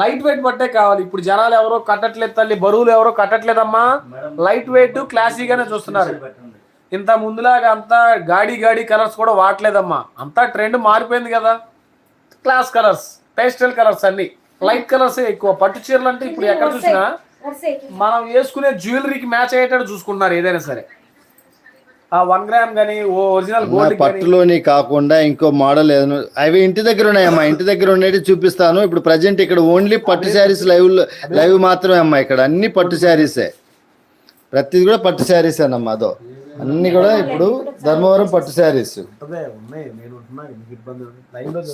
Light weight బట్టే కావాలి. ఇప్పుడు జనాలు ఎవరో కట్టట్లేదు తల్లి బరువులు ఎవరో కట్టట్లేదమ్మా. లైట్ వెయిట్ క్లాసీగానే చూస్తున్నారు. ఇంత ముందులాగా అంతా గాడి గాడి కలర్స్ కూడా వాడలేదమ్మా అంతా ట్రెండ్ మారిపోయింది కదా. క్లాస్ కలర్స్ పేస్టల్ కలర్స్ అన్ని. లైట్ కలర్స్ ఎక్కువ. పట్టు చీరలు అంటే ఇప్పుడు ఎక్కడ చూసినా మనం వేసుకునే జ్యువెలరీకి మ్యాచ్ అయ్యేటట్టు చూసుకుంటున్నారు ఏదైనా సరే. వన్ గ్రామ్ కానీ ఒరిజినల్ గోల్డ్ పట్టులోని కాకుండా ఇంకో మోడల్ ఏదైనా అవి ఇంటి దగ్గర ఉన్నాయమ్మా ఇంటి దగ్గర ఉండేవి చూపిస్తాను. ఇప్పుడు ప్రజెంట్ ఇక్కడ ఓన్లీ పట్టు శారీస్ లైవ్ లైవ్ మాత్రమే అమ్మా ఇక్కడ. అన్ని పట్టు శారీసే. ప్రతిది కూడా పట్టు శారీస్ అన్నమ్మా అదో. అన్ని కూడా ఇప్పుడు ధర్మవరం పట్టు శారీస్.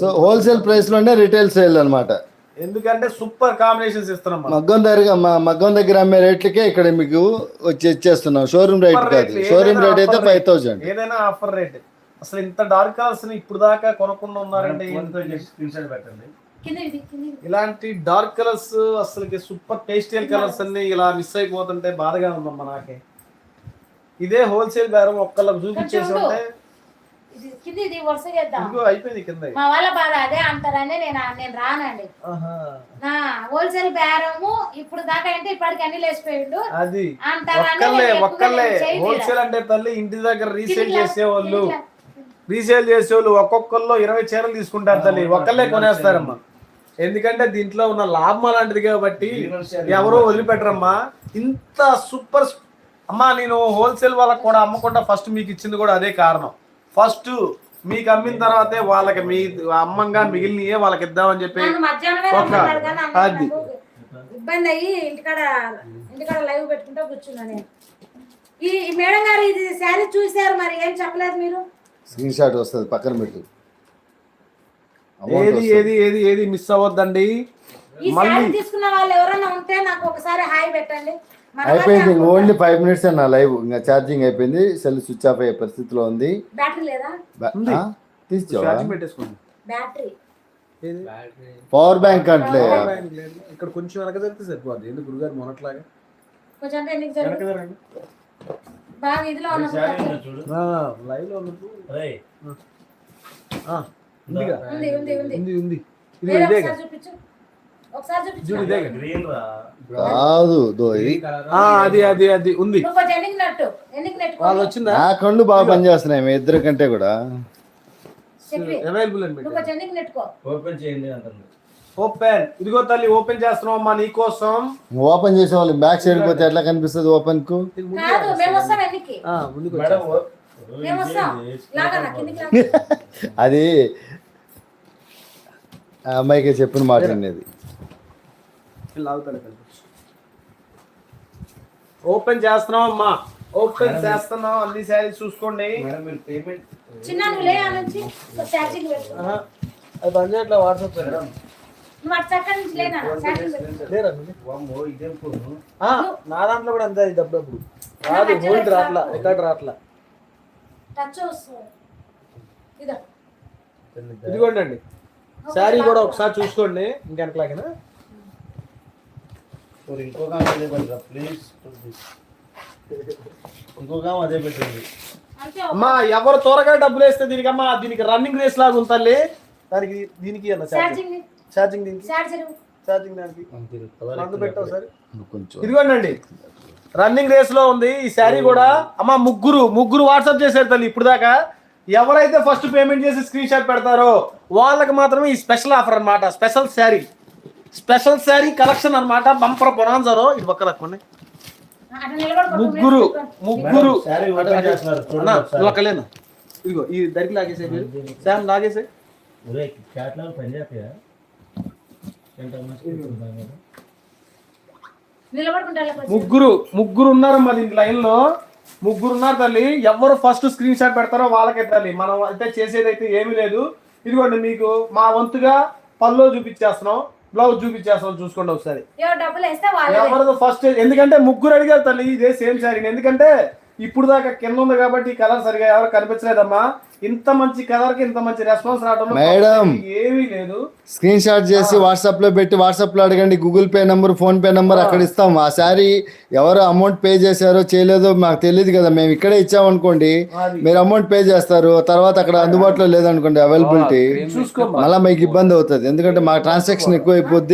సో హోల్సేల్ ప్రైస్లోనే రిటైల్ సేల్ అన్నమాట. ఎందుకంటే సూపర్ కాంబినేషన్స్ ఇస్తున్నాం మనం. మగ్గం దగ్గర మా మగ్గం దగ్గర అమ్మే రేట్లకే ఇక్కడ మీకు వచ్చి ఇచ్చేస్తున్నాం. షోరూమ్ రేట్ కాదు. షోరూమ్ రేట్ అయితే ఫైవ్. థౌజండ్ ఏదైనా ఆఫర్ రేట్ అసలు ఇంత డార్క్ కలర్స్ని ఇప్పుడు దాకా కొనకుండా ఉన్నారంటే కింద ఇది, కింద ఇది. ఇలాంటి డార్క్ కలర్స్ అసలు సూపర్ పేస్టల్ కలర్స్ అన్ని ఇలా మిస్ అయిపోతుంటే బాధగా ఉందమ్మా నాకే. ఇదే హోల్సేల్ బేరం ఒక్కళ్ళకి చూపించేసి ఉంటే ఇది కింద ఇది వరుస చేద్దాం. ఇదిగో అయిపోయింది కింద. మా వాళ్ళ బాధ అదే అంటారని నేను నేను రానండి. ఆహా. నా హోల్సేల్ బేరము ఇప్పుడు దాకా అంటే ఇప్పటికి అన్ని లేచిపోయిండు. అది అంటారని ఒక్కళ్ళే. హోల్సేల్ అంటే తల్లి ఇంటి దగ్గర రీసేల్ చేసేవాళ్ళు. రీసేల్ చేసేవాళ్ళు ఒక్కొక్కళ్ళు ఇరవై చీరలు తీసుకుంటారు తల్లి. ఒక్కళ్ళే కొనేస్తారమ్మా. ఎందుకంటే దీంట్లో ఉన్న లాభం అలాంటిది కాబట్టి ఎవరో వదిలిపెట్టరమ్మా. ఇంత సూపర్ అమ్మా నేను హోల్సేల్ వాళ్ళకి కూడా అమ్మకుండా ఫస్ట్ మీకు ఇచ్చింది కూడా అదే కారణం. ఫస్ట్ మీకు అమ్మిన తర్వాతే వాళ్ళకి మీ అమ్మంగా మిగిలినయే వాళ్ళకి ఇద్దామని చెప్పి ఒక- అది. ఇబ్బంది అయ్యి ఇంటికాడ ఇంటికాడ లైవ్ పెట్టుకుంటా కూర్చున్నా నేను ఈ ఈ మేడం గారు ఇది శారీ చూసారు మరి ఏం చెప్పలేదు మీరు స్క్రీన్ షాట్ వస్తుంది పక్కన పెట్టు ఏది. ఏది ఏది ఏది మిస్ అవ్వద్దండి శారీ తీసుకున్న వాళ్ళు ఎవరైనా ఉంటే నాకు ఒకసారి హాయ్ పెట్టండి. అయిపోయింది ఓన్లీ ఫైవ్ మినిట్స్ నా లైవ్ ఇంకా ఛార్జింగ్ అయిపోయింది సెల్ స్విచ్ ఆఫ్ అయ్యే పరిస్థితిలో ఉంది. బ్యాటరీ లేదా? ఛార్జింగ్ పెట్టేసుకోండి. బ్యాటరీ ఏది? పవర్ బ్యాంక్ అంటే లేదు. ఇక్కడ కొంచెం వెనక జరిగితే సరిపోద్ది. ఎందుకు గురుగారు మొన్నట్లాగా? లైవ్లో ఉన్నప్పుడు. ఆ, ఉందిగా? ఉంది ఉంది ఉంది. ఉంది ఉంది. ఇది ఇదే కాదు అది అది అది ఉంది. వాళ్ళు వచ్చిందా? నా కళ్ళు బాగా పనిచేస్తున్నాయి మీ ఇద్దరి కంటే కూడా. అవైలబుల్ ఓపెన్ చేయండి అంటుంది. ఓపెన్ ఇదిగో తల్లి ఓపెన్ చేస్తున్నాం అమ్మా నీకోసం ఓపెన్ చేసే వాళ్ళు బ్యాక్ సైడ్ పోతే ఎట్లా కనిపిస్తుంది ఓపెన్కు? ఆ, నా. అది ఆ అమ్మాయికి చెప్పిన మాట అనేది కనిపించు. ఓపెన్ చేస్తున్నాం అమ్మా. ఓపెన్ చేస్తున్నాం అన్ని శారీస్ చూసుకోండి. చిన్న నుంచి ఛార్జింగ్ పెట్టు. అది పని చేయట్లే వాట్సాప్ నా దాంట్లో కూడా అంతే అప్పుడప్పుడు రాదు హోల్డ్ రాట్లా రికార్డ్ రాట్లా. టచ్ వస్తుంది. ఇదో. ఇదిగోండి అండి శారీ కూడా ఒకసారి చూసుకోండి ఇంకెనకలాగినా? మరి ఇంకొక ఆమె అదే పెట్టరా? ప్లీజ్ ఇంకొక ఆమె అదే పెట్టండి. అమ్మా ఎవరు త్వరగా డబ్బులు వేస్తే దీనికి అమ్మా దీనికి రన్నింగ్ రేస్ లాగా ఉంది తల్లి. దానికి దీనికి అన్న ఛార్జింగ్ ఛార్జింగ్ దీనికి? ఛార్జింగ్ దానికి? మందు పెట్టావు సరే. కొంచెం ఇదిగోండి రన్నింగ్ రేస్లో ఉంది ఈ శారీ కూడా. అమ్మ ముగ్గురు ముగ్గురు వాట్సాప్ చేశారు తల్లి ఇప్పుడు దాకా. ఎవరైతే ఫస్ట్ పేమెంట్ చేసి స్క్రీన్ షాట్ పెడతారో వాళ్ళకి మాత్రమే ఈ స్పెషల్ ఆఫర్ అన్నమాట. Special sari. Special sari collection అన్నమాట. బంపర్ బొనాన్జారో. ఇది పక్క నిలబడుకో ముగ్గురు ముగ్గురు. అక్కలేనా? ఇదిగో ఈ దరికి లాగేసే మీరు. శామ్ లాగేసే. ముగ్గురు ముగ్గురు ఉన్నారు మరి లైన్లో. ముగ్గురు ఉన్నారు తల్లి. ఎవరు ఫస్ట్ స్క్రీన్ షాట్ పెడతారో వాళ్ళకే తల్లి. మనం అయితే చేసేది అయితే ఏమీ లేదు. ఇదిగోండి మీకు మా వంతుగా పల్లో చూపించేస్తున్నాం. బ్లౌజ్ చూపించేస్తున్నాం చూసుకోండి ఒకసారి. ఎవరిదో ఫస్ట్ ఎందుకంటే ముగ్గురు అడిగారు తల్లి ఇదే సేమ్ శారీ ఎందుకంటే ఇప్పుడు దాకా కింద ఉంది కాబట్టి కలర్ సరిగా ఎవరు కనిపించలేదమ్మా. ఇంత మంచి కలర్కి ఇంత మంచి రెస్పాన్స్ రావడంలో మేడం. ఏమీ లేదు స్క్రీన్ షాట్ చేసి వాట్సాప్లో పెట్టి వాట్సాప్లో అడగండి Google Pay number PhonePe number అక్కడ ఇస్తాం ఆ శారీ ఎవరు అమౌంట్ పే చేశారో చేయలేదో మాకు తెలియదు కదా మేము ఇక్కడే ఇచ్చామనుకోండి అది. మీరు అమౌంట్ పే చేస్తారు తర్వాత అక్కడ అందుబాటులో లేదనుకోండి అవైలబిలిటీ మళ్ళీ మీకు ఇబ్బంది అవుతుంది ఎందుకంటే మా ట్రాన్సాక్షన్ ఎక్కువ అయిపోద్ది